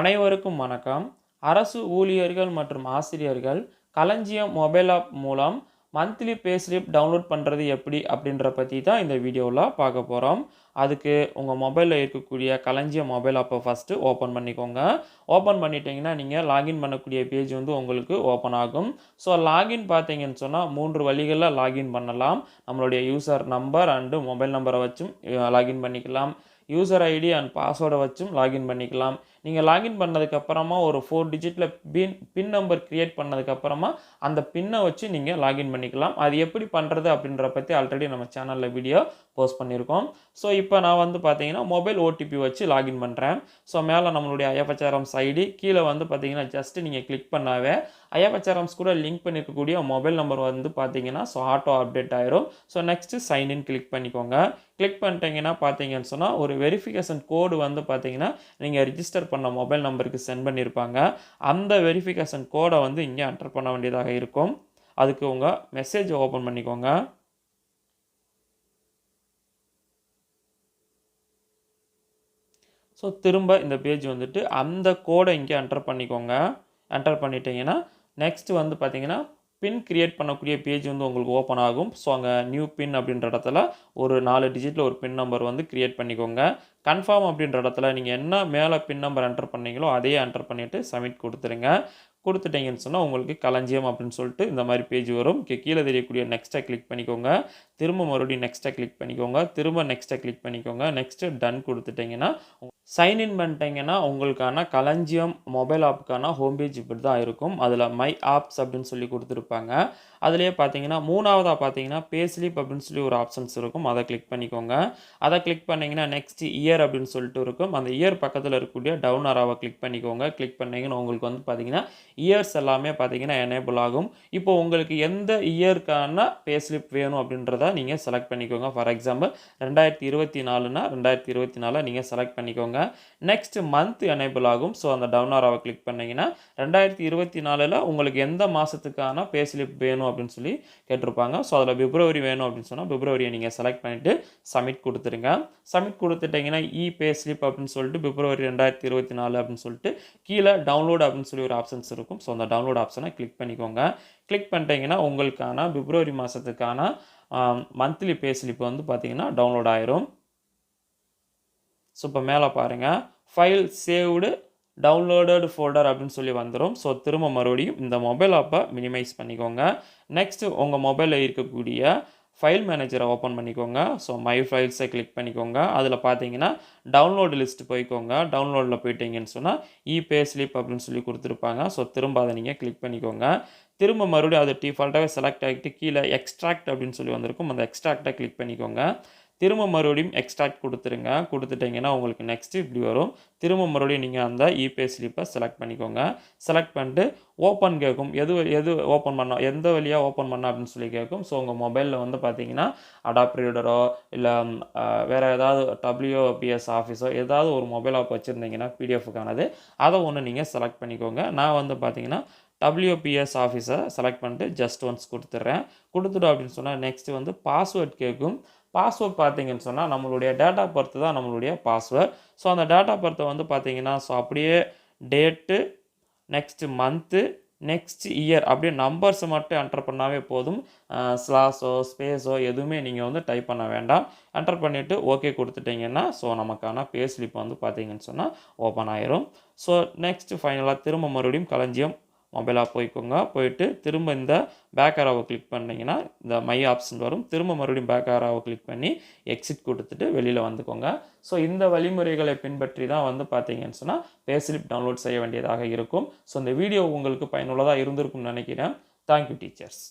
அனைவருக்கும் வணக்கம். அரசு ஊழியர்கள் மற்றும் ஆசிரியர்கள் களஞ்சியம் மொபைல் ஆப் மூலம் மந்த்லி பே ஸ்லிப் டவுன்லோட் பண்ணுறது எப்படி அப்படின்ற பற்றி தான் இந்த வீடியோவில் பார்க்க போகிறோம் அதுக்கு உங்கள் மொபைலில் இருக்கக்கூடிய களஞ்சியம் மொபைல் ஆப்பை ஃபஸ்ட்டு ஓப்பன் பண்ணிக்கோங்க. ஓப்பன் பண்ணிட்டீங்கன்னா நீங்கள் லாகின் பண்ணக்கூடிய பேஜ் வந்து உங்களுக்கு ஓப்பன் ஆகும். ஸோ லாகின் பார்த்தீங்கன்னு சொன்னால் மூன்று வழிகளில் லாகின் பண்ணலாம். நம்மளுடைய யூசர் நம்பர் அண்டு மொபைல் நம்பரை வச்சும் லாகின் பண்ணிக்கலாம். யூசர் ஐடி அண்ட் பாஸ்வேர்டை வச்சும் லாகின் பண்ணிக்கலாம். நீங்கள் லாகின் பண்ணதுக்கப்புறமா ஒரு four digital pin pin number create பண்ணதுக்கப்புறமா அந்த பின்னை வச்சு நீங்கள் லாகின் பண்ணிக்கலாம். அது எப்படி பண்ணுறது அப்படின்ற பற்றி ஆல்ரெடி நம்ம சேனலில் வீடியோ போஸ்ட் பண்ணியிருக்கோம். ஸோ இப்போ நான் வந்து பார்த்தீங்கன்னா மொபைல் ஓடிபி வச்சு லாகின் பண்ணுறேன் ஸோ மேலே நம்மளுடைய ஐஎஃப்ஹெச்ஆர்எம்ஸ் ஐடி கீழே வந்து பார்த்தீங்கன்னா ஜஸ்ட்டு நீங்கள் கிளிக் பண்ணாவே ஐஎஃப்ஹெச்ஆர்எம்ஸ் கூட லிங்க் பண்ணியிருக்கக்கூடிய மொபைல் நம்பர் வந்து பார்த்தீங்கன்னா ஸோ ஆட்டோ அப்டேட் ஆயிரும். So next sign in click பண்ணிக்கோங்க. கிளிக் பண்ணிட்டீங்கன்னா பார்த்தீங்கன்னு சொன்னால் ஒரு வெரிஃபிகேஷன் கோடு வந்து பார்த்தீங்கன்னா நீங்கள் ரிஜிஸ்டர் பண்ண மொபைல் நம்பருக்கு சென்ட் பண்ணியிருப்பாங்க. அந்த வெரிஃபிகேஷன் கோடை வந்து இங்கே என்டர் பண்ண வேண்டியதாக இருக்கும். அதுக்கு உங்கள் மெசேஜ் ஓப்பன் பண்ணிக்கோங்க. ஸோ திரும்ப இந்த பேஜ் வந்துட்டு அந்த கோடை இங்கே என்டர் பண்ணிக்கோங்க. என்டர் பண்ணிட்டீங்கன்னா நெக்ஸ்ட் வந்து பார்த்தீங்கன்னா பின் கிரியேட் பண்ணக்கூடிய பேஜ் வந்து உங்களுக்கு ஓப்பன் ஆகும். ஸோ அங்கே நியூ பின் அப்படின்ற இடத்துல ஒரு நாலு டிஜிட்டில் ஒரு பின் நம்பர் வந்து கிரியேட் பண்ணிக்கோங்க. கன்ஃபார்ம் அப்படின்ற இடத்துல நீங்கள் என்ன மேலே பின் நம்பர் என்டர் பண்ணீங்களோ அதையே என்டர் பண்ணிவிட்டு சப்மிட் கொடுத்துருங்க. கொடுத்துட்டீங்கன்னு சொன்னால் உங்களுக்கு களஞ்சியம் அப்படின்னு சொல்லிட்டு இந்த மாதிரி பேஜ் வரும். கீழே தெரியக்கூடிய நெக்ஸ்ட்டை கிளிக் பண்ணிக்கோங்க. திரும்ப மறுபடியும் நெக்ஸ்ட்டை கிளிக் பண்ணிக்கோங்க. திரும்ப நெக்ஸ்ட்டை கிளிக் பண்ணிக்கோங்க. நெக்ஸ்ட்டு டன் கொடுத்துட்டிங்கன்னா சைன்இன் பண்ணிட்டீங்கன்னா உங்களுக்கான களஞ்சியம் மொபைல் ஆப்புக்கான ஹோம் பேஜ் இப்படி தான் இருக்கும். அதில் மை ஆப்ஸ் அப்படின்னு சொல்லி கொடுத்துருப்பாங்க. அதுலேயே பார்த்தீங்கன்னா மூணாவதாக பார்த்தீங்கன்னா பேஸ்லிப் அப்படின்னு சொல்லி ஒரு ஆப்ஷன்ஸ் இருக்கும். அதை கிளிக் பண்ணிக்கோங்க. அதை கிளிக் பண்ணிங்கன்னா நெக்ஸ்ட் இயர் அப்படின்னு சொல்லிட்டு இருக்கும். அந்த இயர் பக்கத்தில் இருக்கக்கூடிய டவுன் அராவை கிளிக் பண்ணிக்கோங்க. கிளிக் பண்ணிங்கன்னா உங்களுக்கு வந்து பார்த்தீங்கன்னா இயர்ஸ் எல்லாமே பார்த்தீங்கன்னா எனேபிள் ஆகும். இப்போ உங்களுக்கு எந்த இயருக்கான பேஸ்லிப் வேணும் அப்படின்றத நீங்கள் செலக்ட் பண்ணிக்கோங்க. ஃபார் எக்ஸாம்பிள் ரெண்டாயிரத்தி இருபத்தி நாலுனா ரெண்டாயிரத்தி இருபத்தி நாலில் நீங்கள் செலக்ட் பண்ணிக்கோங்க. நெக்ஸ்ட் மந்த் எனேபிள் ஆகும். ஸோ அந்த டவுன் ஆராவை கிளிக் பண்ணிங்கன்னா ரெண்டாயிரத்தி இருபத்தி நாலில் உங்களுக்கு எந்த மாதத்துக்கான பேஸ்லிப் வேணும் அப்படின்னு சொல்லி கேட்டிருப்பாங்க. ஸோ அதில் பிப்ரவரி வேணும் அப்படின்னு சொன்னால் பிப்ரவரியை நீங்கள் செலக்ட் பண்ணிவிட்டு சப்மிட் கொடுத்துருங்க. சப்மிட் கொடுத்துட்டிங்கன்னா இ பே ஸ்லிப் அப்படின்னு சொல்லிட்டு பிப்ரவரி ரெண்டாயிரத்தி இருபத்தி நாலு அப்படின்னு சொல்லிட்டு கீழே டவுன்லோட் அப்படின்னு சொல்லி ஒரு ஆப்ஷன்ஸ் இருக்கும். இருக்கும். ஸோ அந்த டவுன்லோட் ஆப்ஷனை கிளிக் பண்ணிக்கோங்க. கிளிக் பண்ணிட்டீங்கன்னா உங்களுக்கான பிப்ரவரி மாதத்துக்கான மந்த்லி பே ஸ்லிப் வந்து பார்த்தீங்கன்னா டவுன்லோட் ஆயிரும். ஸோ இப்போ மேலே பாருங்கள் ஃபைல் சேவ்டு டவுன்லோடட் ஃபோல்டர் அப்படின்னு சொல்லி வந்துடும் ஸோ திரும்ப மறுபடியும் இந்த மொபைல் ஆப்பை மினிமைஸ் பண்ணிக்கோங்க. நெக்ஸ்ட்டு உங்கள் மொபைலில் இருக்கக்கூடிய ஃபைல் மேனேஜரை ஓப்பன் பண்ணிக்கோங்க. ஸோ மை ஃபைல்ஸை கிளிக் பண்ணிக்கோங்க. அதில் பார்த்தீங்கன்னா டவுன்லோடு லிஸ்ட் போய்க்கோங்க. டவுன்லோடில் போயிட்டீங்கன்னு சொன்னால் இ பே ஸ்லிப் அப்படின்னு சொல்லி கொடுத்துருப்பாங்க. ஸோ திரும்ப அதை நீங்கள் கிளிக் பண்ணிக்கோங்க. திரும்ப மறுபடியும் அது டிஃபால்ட்டாகவே செலக்ட் ஆகிட்டு கீழே எக்ஸ்ட்ராக்ட் அப்படின்னு சொல்லி வந்திருக்கும். அந்த எக்ஸ்ட்ராக்டை கிளிக் பண்ணிக்கோங்க. திரும்ப மறுபடியும் எக்ஸ்ட்ராக்ட் கொடுத்துருங்க. கொடுத்துட்டிங்கன்னா உங்களுக்கு நெக்ஸ்ட் இப்படி வரும். திரும்ப மறுபடியும் நீங்கள் அந்த இபே ஸ்லிப்பை செலக்ட் பண்ணிக்கோங்க. செலக்ட் பண்ணிட்டு ஓப்பன் கேட்கும் எது எது ஓப்பன் பண்ண எந்த வழியாக ஓப்பன் பண்ண அப்படின்னு சொல்லி கேட்கும் ஸோ உங்கள் மொபைலில் வந்து பார்த்தீங்கன்னா அடாப்ட் ரீடரோ இல்லை வேறு ஏதாவது டபிள்யூபிஎஸ் ஆஃபீஸோ ஏதாவது ஒரு மொபைல் ஆப் வச்சுருந்தீங்கன்னா பிடிஎஃப்க்கானது அதை ஒன்று நீங்கள் செலக்ட் பண்ணிக்கோங்க. நான் வந்து பார்த்தீங்கன்னா டபிள்யூபிஎஸ் ஆஃபீஸை செலக்ட் பண்ணிட்டு ஜஸ்ட் ஒன்ஸ் கொடுத்துட்றேன். கொடுத்துடும் அப்படின்னு சொன்னால் நெக்ஸ்ட்டு வந்து பாஸ்வேர்ட் கேட்கும் பாஸ்வேர்ட் பார்த்தீங்கன்னு சொன்னால் நம்மளுடைய டேட்டா பர்த் தான் நம்மளுடைய பாஸ்வேர்ட் ஸோ அந்த டேட்டா பர்த்தை வந்து பார்த்தீங்கன்னா ஸோ அப்படியே date next month next year அப்படியே நம்பர்ஸ் மட்டும் என்டர் பண்ணாவே போதும். ஸ்லாஸோ ஸ்பேஸோ எதுவுமே நீங்கள் வந்து டைப் பண்ண வேண்டாம். என்டர் பண்ணிவிட்டு ஓகே கொடுத்துட்டிங்கன்னா ஸோ நமக்கான பே ஸ்லிப் வந்து பார்த்தீங்கன்னு சொன்னால் ஓப்பன் ஆயிரும். ஸோ நெக்ஸ்ட் ஃபைனலாக திரும்ப மறுபடியும் களஞ்சியம் மொபைலாக போய்க்கோங்க. போயிட்டு திரும்ப இந்த பேக் ஆராவை கிளிக் பண்ணிங்கன்னா இந்த மை ஆப்ஷன் வரும். திரும்ப மறுபடியும் பேக் ஆராவை கிளிக் பண்ணி எக்ஸிட் கொடுத்துட்டு வெளியில் வந்துக்கோங்க. ஸோ இந்த வழிமுறைகளை பின்பற்றி தான் வந்து பார்த்தீங்கன்னு சொன்னால் பேஸ்லிப் டவுன்லோட் செய்ய வேண்டியதாக இருக்கும். ஸோ இந்த வீடியோ உங்களுக்கு பயனுள்ளதாக இருந்திருக்கும்னு நினைக்கிறேன். Thank you teachers